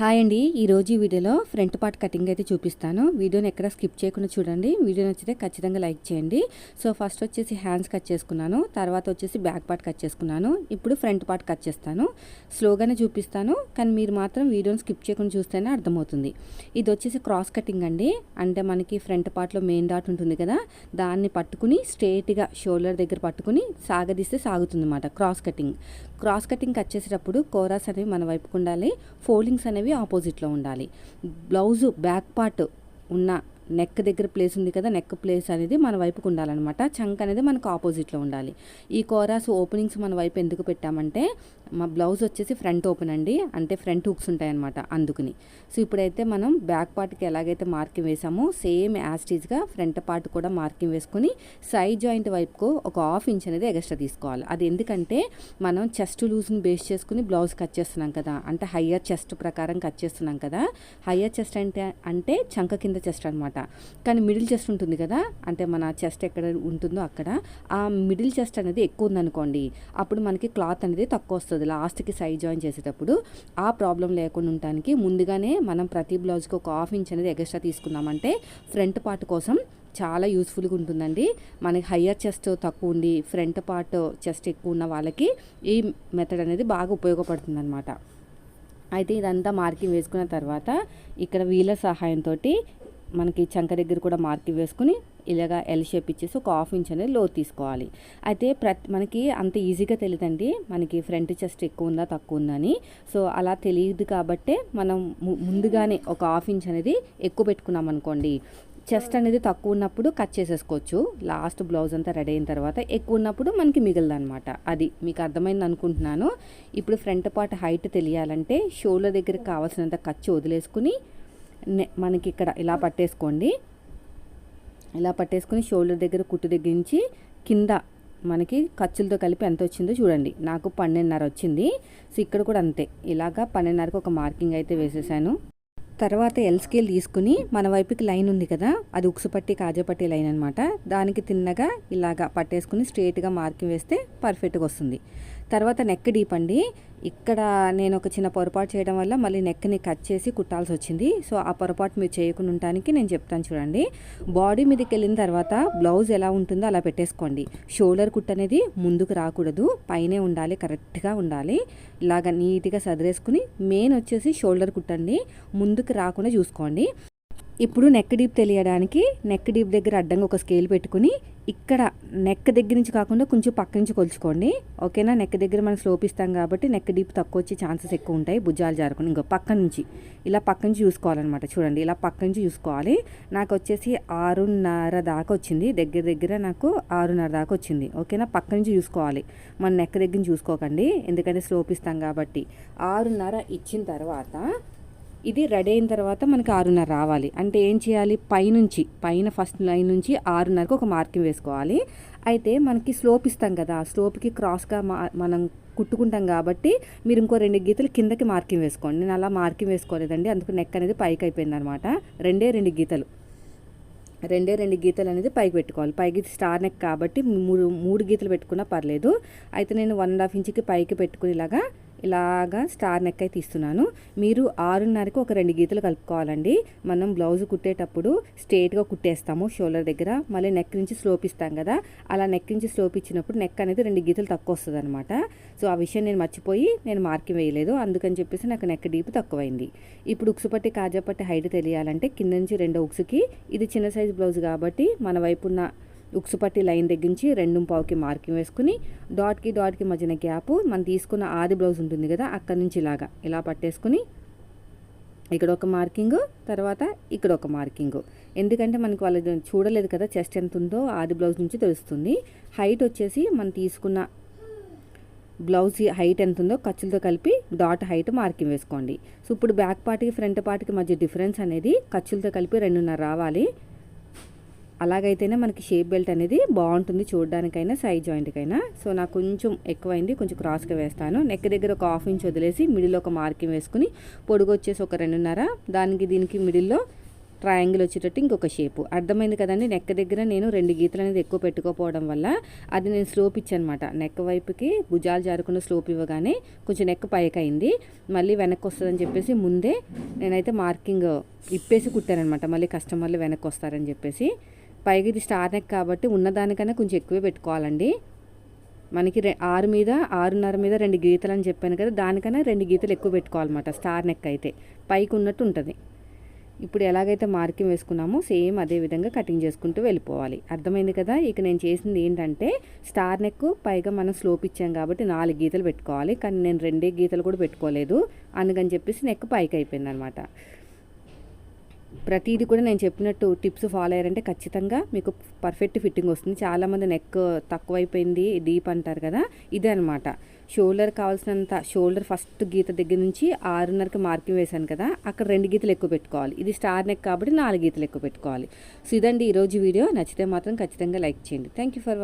Hi అండి. ఈరోజు ఈ వీడియోలో ఫ్రంట్ పార్ట్ కటింగ్ అయితే చూపిస్తాను. వీడియోని ఎక్కడ స్కిప్ చేయకుండా చూడండి. వీడియో నచ్చితే ఖచ్చితంగా లైక్ చేయండి. సో ఫస్ట్ వచ్చేసి హ్యాండ్స్ కట్ చేసుకున్నాను. తర్వాత వచ్చేసి బ్యాక్ పార్ట్ కట్ చేసుకున్నాను. ఇప్పుడు ఫ్రంట్ పార్ట్ కట్ చేస్తాను. స్లోగానే చూపిస్తాను. కానీ మీరు మాత్రం వీడియోని స్కిప్ చేయకుండా చూస్తేనే అర్థమవుతుంది. ఇది వచ్చేసి క్రాస్ కటింగ్ అండి. అంటే మనకి ఫ్రంట్ పార్ట్లో మెయిన్ డాట్ ఉంటుంది కదా దాన్ని పట్టుకుని స్ట్రేట్గా షోల్డర్ దగ్గర పట్టుకుని సాగదీస్తే సాగుతుంది అనమాట cross cutting. Cross cutting cut చేసేటప్పుడు కోరాస్ అనేవి మన వైపుకు ఉండాలి. ఫోల్డింగ్స్ అనేవి ఆపోజిట్లో ఉండాలి. బ్లౌజు బ్యాక్ పార్ట్ ఉన్న నెక్ దగ్గర ప్లేస్ ఉంది కదా నెక్ ప్లేస్ అనేది మన వైపుకు ఉండాలన్నమాట. చంక్ అనేది మనకు ఆపోజిట్లో ఉండాలి. ఈ కోరాస్ ఓపెనింగ్స్ మన వైపు ఎందుకు పెట్టామంటే మా బ్లౌజ్ వచ్చేసి ఫ్రంట్ ఓపెన్ అండి. అంటే ఫ్రంట్ హుక్స్ ఉంటాయన్నమాట అందుకుని. సో ఇప్పుడైతే మనం బ్యాక్ పార్ట్కి ఎలాగైతే మార్కింగ్ వేసామో సేమ్ యాస్టీజ్గా ఫ్రంట్ పార్ట్ కూడా మార్కింగ్ వేసుకుని సైడ్ జాయింట్ వైపుకు ఒక హాఫ్ ఇంచ్ అనేది ఎక్స్ట్రా తీసుకోవాలి. అది ఎందుకంటే మనం చెస్ట్ లూజ్ని బేస్ చేసుకుని బ్లౌజ్ కట్ చేస్తున్నాం కదా. అంటే హయ్యర్ చెస్ట్ ప్రకారం కట్ చేస్తున్నాం కదా. హయ్యర్ చెస్ట్ అంటే అంటే చంక కింద చెస్ట్ అనమాట కానీ మిడిల్ చెస్ట్ ఉంటుంది కదా అంటే మన చెస్ట్ ఎక్కడ ఉంటుందో అక్కడ ఆ మిడిల్ చెస్ట్ అనేది ఎక్కువ ఉందనుకోండి అప్పుడు మనకి క్లాత్ అనేది తక్కువ వస్తుంది. లాస్ట్కి సైడ్ జాయిన్ చేసేటప్పుడు ఆ ప్రాబ్లం లేకుండా ఉండటానికి ముందుగానే మనం ప్రతి బ్లౌజ్కి ఒక హాఫ్ ఇంచ్ అనేది ఎక్స్ట్రా తీసుకున్నామంటే ఫ్రంట్ పార్ట్ కోసం చాలా యూస్ఫుల్గా ఉంటుందండి. మనకి హయ్యర్ చెస్ట్ తక్కువ ఉండి ఫ్రంట్ పార్ట్ చెస్ట్ ఎక్కువ ఉన్న వాళ్ళకి ఈ మెథడ్ అనేది బాగా ఉపయోగపడుతుంది అనమాట అయితే ఇదంతా మార్కింగ్ వేసుకున్న తర్వాత ఇక్కడ వీలర్ సహాయంతో మనకి చంక దగ్గర కూడా మార్కింగ్ వేసుకుని ఇలాగా ఎల్ షేప్ ఇచ్చేసి ఒక హాఫ్ ఇంచ్ అనేది లో తీసుకోవాలి. అయితే ప్రతి మనకి అంత ఈజీగా తెలియదండి. మనకి ఫ్రంట్ చెస్ట్ ఎక్కువ ఉందా తక్కువ ఉందా అని. సో అలా తెలియదు కాబట్టే మనం ముందుగానే ఒక హాఫ్ ఇంచ్ అనేది ఎక్కువ పెట్టుకున్నాం అనుకోండి. చెస్ట్ అనేది తక్కువ ఉన్నప్పుడు కట్ చేసేసుకోవచ్చు. లాస్ట్ బ్లౌజ్ అంతా రెడీ అయిన తర్వాత ఎక్కువ ఉన్నప్పుడు మనకి మిగిలిదనమాట అది మీకు అర్థమైంది అనుకుంటున్నాను. ఇప్పుడు ఫ్రంట్ పార్ట్ హైట్ తెలియాలంటే షోల్డర్ దగ్గర కావాల్సినంత ఖర్చు వదిలేసుకుని మనకి ఇక్కడ ఇలా పట్టేసుకోండి. ఇలా పట్టేసుకుని షోల్డర్ దగ్గర కుట్టు దగ్గర నుంచి కింద మనకి ఖర్చులతో కలిపి ఎంత వచ్చిందో చూడండి. నాకు పన్నెండున్నర వచ్చింది. సో ఇక్కడ కూడా అంతే. ఇలాగా పన్నెండున్నరకు ఒక మార్కింగ్ అయితే వేసేసాను. తర్వాత ఎల్ స్కేల్ తీసుకుని మన వైపుకి లైన్ ఉంది కదా అది ఉక్సుపట్టి కాజపట్టి లైన్ అనమాట దానికి తిన్నగా ఇలాగా పట్టేసుకుని స్ట్రేట్గా మార్కింగ్ వేస్తే పర్ఫెక్ట్గా వస్తుంది. తర్వాత నెక్ డీప్ అండి. ఇక్కడ నేను ఒక చిన్న పొరపాటు చేయడం వల్ల మళ్ళీ నెక్ని కట్ చేసి కుట్టాల్సి వచ్చింది. సో ఆ పొరపాటు మీరు చేయకుండా ఉండటానికి నేను చెప్తాను చూడండి. బాడీ మీదకి వెళ్ళిన తర్వాత బ్లౌజ్ ఎలా ఉంటుందో అలా పెట్టేసుకోండి. షోల్డర్ కుట్ అనేది ముందుకు రాకూడదు. పైనే ఉండాలి కరెక్ట్గా ఉండాలి. ఇలాగ నీట్గా సదిరేసుకుని మెయిన్ వచ్చేసి షోల్డర్ కుట్టండి. ముందుకు రాకుండా చూసుకోండి. ఇప్పుడు నెక్ డీప్ తెలియడానికి నెక్ డీప్ దగ్గర అడ్డంగా ఒక స్కేల్ పెట్టుకుని ఇక్కడ నెక్ దగ్గర నుంచి కాకుండా కొంచెం పక్క నుంచి కొలుచుకోండి. ఓకేనా? నెక్ దగ్గర మనం స్లోప్ ఇస్తాం కాబట్టి నెక్ డీప్ తక్కువ వచ్చే ఛాన్సెస్ ఎక్కువ ఉంటాయి. భుజాలు జారుకుని ఇంకో పక్క నుంచి. ఇలా పక్క నుంచి చూసుకోవాలన్నమాట. చూడండి ఇలా పక్క నుంచి చూసుకోవాలి. నాకు వచ్చేసి ఆరున్నర దాకా వచ్చింది. దగ్గర దగ్గర నాకు ఆరున్నర దాకా వచ్చింది. ఓకేనా? పక్క నుంచి చూసుకోవాలి. మన నెక్ దగ్గర చూసుకోకండి. ఎందుకంటే స్లోప్ ఇస్తాం కాబట్టి. ఆరున్నర ఇచ్చిన తర్వాత ఇది రెడీ అయిన తర్వాత మనకి ఆరున్నర రావాలి. అంటే ఏం చేయాలి? పైనుంచి పైన ఫస్ట్ లైన్ నుంచి ఆరున్నరకు ఒక మార్కింగ్ వేసుకోవాలి. అయితే మనకి స్లోప్ ఇస్తాం కదా స్లోప్కి క్రాస్గా మనం కుట్టుకుంటాం కాబట్టి మీరు ఇంకో రెండు గీతలు కిందకి మార్కింగ్ వేసుకోండి. నేను అలా మార్కింగ్ వేసుకోలేదండి అందుకు నెక్ అనేది పైకి అయిపోయింది అనమాట రెండే రెండు గీతలు. రెండే రెండు గీతలు అనేది పైకి పెట్టుకోవాలి. పైకి స్టార్ నెక్ కాబట్టి మూడు మూడు గీతలు పెట్టుకున్నా పర్లేదు. అయితే నేను వన్ అండ్ హాఫ్ ఇంచ్కి పైకి పెట్టుకునేలాగా ఇలాగా స్టార్ నెక్ అయితే ఇస్తున్నాను. మీరు ఆరున్నరకు ఒక రెండు గీతలు కలుపుకోవాలండి. మనం బ్లౌజ్ కుట్టేటప్పుడు స్ట్రేట్గా కుట్టేస్తాము షోల్డర్ దగ్గర. మళ్ళీ నెక్ నుంచి స్లోప్ ఇస్తాం కదా. అలా నెక్ నుంచి స్లోప్ ఇచ్చినప్పుడు నెక్ అనేది రెండు గీతలు తక్కువ వస్తుంది అనమాట సో ఆ విషయం నేను మర్చిపోయి నేను మార్కింగ్ వేయలేదు. అందుకని చెప్పేసి నాకు నెక్ డీప్ తక్కువైంది. ఇప్పుడు ఉక్సుపట్టి కాజాపట్టి హైట్ తెలియాలంటే కింద నుంచి రెండో ఉక్సుకి ఇది చిన్న సైజ్ బ్లౌజ్ కాబట్టి మన వైపు ఉన్న ఉక్సు పట్టి లైన్ దగ్గర నుంచి రెండు పావుకి మార్కింగ్ వేసుకుని డాట్కి డాట్కి మధ్యన గ్యాప్. మనం తీసుకున్న ఆది బ్లౌజ్ ఉంటుంది కదా అక్కడి నుంచి ఇలాగా ఇలా పట్టేసుకుని ఇక్కడ ఒక మార్కింగ్ తర్వాత ఇక్కడ ఒక మార్కింగ్. ఎందుకంటే మనకు వాళ్ళు చూడలేదు కదా చెస్ట్ ఎంత ఉందో ఆది బ్లౌజ్ నుంచి తెలుస్తుంది. హైట్ వచ్చేసి మనం తీసుకున్న బ్లౌజ్ హైట్ ఎంత ఉందో ఖర్చులతో కలిపి డాట్ హైట్ మార్కింగ్ వేసుకోండి. సో ఇప్పుడు బ్యాక్ పార్ట్కి ఫ్రంట్ పార్ట్కి మధ్య డిఫరెన్స్ అనేది ఖర్చులతో కలిపి రెండున్నర రావాలి. అలాగైతేనే మనకి షేప్ బెల్ట్ అనేది బాగుంటుంది చూడడానికైనా సైజ్ జాయింట్కైనా. సో నాకు కొంచెం ఎక్కువైంది కొంచెం క్రాస్గా వేస్తాను. నెక్ దగ్గర ఒక హాఫ్ ఇంచ్ వదిలేసి మిడిల్ ఒక మార్కింగ్ వేసుకుని పొడుగు వచ్చేసి ఒక రెండున్నర. దానికి దీనికి మిడిల్లో ట్రయాంగిల్ వచ్చేటట్టు ఇంకొక షేపు. అర్థమైంది కదండి? నెక్ దగ్గర నేను రెండు గీతలు అనేది ఎక్కువ పెట్టుకోపోవడం వల్ల అది నేను స్లోప్ ఇచ్చానమాట. నెక్ వైపుకి భుజాలు జారకుండా స్లోప్ ఇవ్వగానే కొంచెం నెక్ పైకి అయింది మళ్ళీ వెనక్కి వస్తుందని చెప్పేసి ముందే నేనైతే మార్కింగ్ ఇప్పేసి కుట్టానమాట మళ్ళీ కస్టమర్లు వెనక్కి వస్తారని చెప్పేసి. పైగా ఇది స్టార్ నెక్ కాబట్టి ఉన్నదానికన్నా కొంచెం ఎక్కువే పెట్టుకోవాలండి. మనకి రె ఆరు మీద ఆరున్నర మీద రెండు గీతలు అని చెప్పాను కదా దానికన్నా రెండు గీతలు ఎక్కువ పెట్టుకోవాలన్నమాట స్టార్ నెక్ అయితే. పైకి ఉన్నట్టు ఉంటుంది. ఇప్పుడు ఎలాగైతే మార్కింగ్ వేసుకున్నామో సేమ్ అదే విధంగా కటింగ్ చేసుకుంటూ వెళ్ళిపోవాలి. అర్థమైంది కదా? ఇక నేను చేసింది ఏంటంటే స్టార్ నెక్ పైగా మనం స్లోప్ ఇచ్చాం కాబట్టి నాలుగు గీతలు పెట్టుకోవాలి. కానీ నేను రెండే గీతలు కూడా పెట్టుకోలేదు. అందుకని చెప్పేసి నెక్ పైకి అయిపోయింది అనమాట ప్రతిదీ కూడా నేను చెప్పినట్టు టిప్స్ ఫాలో అయ్యారంటే ఖచ్చితంగా మీకు పర్ఫెక్ట్ ఫిట్టింగ్ వస్తుంది. చాలామంది నెక్ తక్కువైపోయింది డీప్ అంటారు కదా ఇదే అనమాట షోల్డర్ కావాల్సినంత షోల్డర్ ఫస్ట్ గీత దగ్గర నుంచి ఆరున్నరకి మార్కింగ్ వేశాను కదా అక్కడ రెండు గీతలు ఎక్కువ పెట్టుకోవాలి. ఇది స్టార్ నెక్ కాబట్టి నాలుగు గీతలు ఎక్కువ పెట్టుకోవాలి. సో ఇదండి ఈరోజు వీడియో. నచ్చితే మాత్రం ఖచ్చితంగా లైక్ చేయండి. Thank you for